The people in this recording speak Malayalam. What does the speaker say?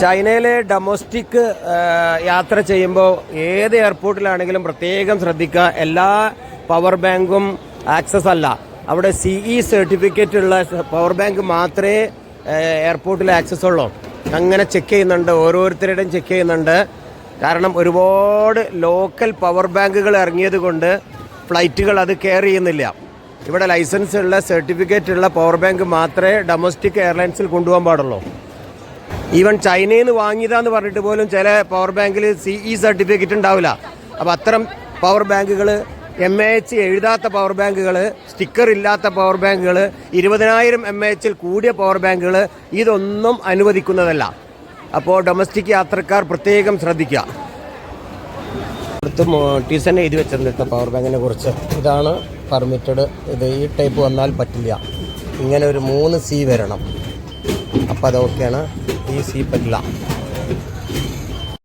ചൈനയിലെ ഡൊമസ്റ്റിക് യാത്ര ചെയ്യുമ്പോൾ ഏത് എയർപോർട്ടിലാണെങ്കിലും പ്രത്യേകം ശ്രദ്ധിക്കുക. എല്ലാ പവർ ബാങ്കും ആക്സസ് അല്ല. അവിടെ സിഇ സർട്ടിഫിക്കറ്റ് ഉള്ള പവർ ബാങ്ക് മാത്രമേ എയർപോർട്ടിൽ ആക്സസ് ഉള്ളൂ. അങ്ങനെ ചെക്ക് ചെയ്യുന്നുണ്ട്. ഓരോരുത്തരുടെയും ചെക്ക് ചെയ്യുന്നുണ്ട്. കാരണം ഒരുപാട് ലോക്കൽ പവർ ബാങ്കുകൾ ഇറങ്ങിയത് കൊണ്ട് ഫ്ലൈറ്റുകൾ അത് കെയർ ചെയ്യുന്നില്ല. ഇവിടെ ലൈസൻസ് ഉള്ള സർട്ടിഫിക്കറ്റ് ഉള്ള പവർ ബാങ്ക് മാത്രമേ ഡൊമസ്റ്റിക് എയർലൈൻസിൽ കൊണ്ടുപോകാൻ പാടുള്ളൂ. ഈവൻ ചൈനയിൽ നിന്ന് വാങ്ങിയതാന്ന് പറഞ്ഞിട്ട് പോലും ചില പവർ ബാങ്കിൽ സി ഇ സർട്ടിഫിക്കറ്റ് ഉണ്ടാവില്ല. അപ്പോൾ അത്തരം പവർ ബാങ്കുകൾ എം എ എച്ച് എഴുതാത്ത പവർ ബാങ്കുകൾ സ്റ്റിക്കർ ഇല്ലാത്ത പവർ ബാങ്കുകൾ ഇരുപതിനായിരം എം എ എച്ചിൽ കൂടിയ പവർ ബാങ്കുകൾ ഇതൊന്നും അനുവദിക്കുന്നതല്ല. അപ്പോൾ ഡൊമസ്റ്റിക് യാത്രക്കാർ പ്രത്യേകം ശ്രദ്ധിക്കുക. തന്നെ എഴുതി വെച്ചിട്ടുണ്ട് പവർ ബാങ്കിനെ കുറിച്ച്. ഇതാണ് പെർമിറ്റഡ് ഇത്. ഈ ടൈപ്പ് വന്നാൽ പറ്റില്ല. ഇങ്ങനെ ഒരു മൂന്ന് സി വരണം. അപ്പോൾ അതൊക്കെയാണ് ഈ സി പറ്റില്ല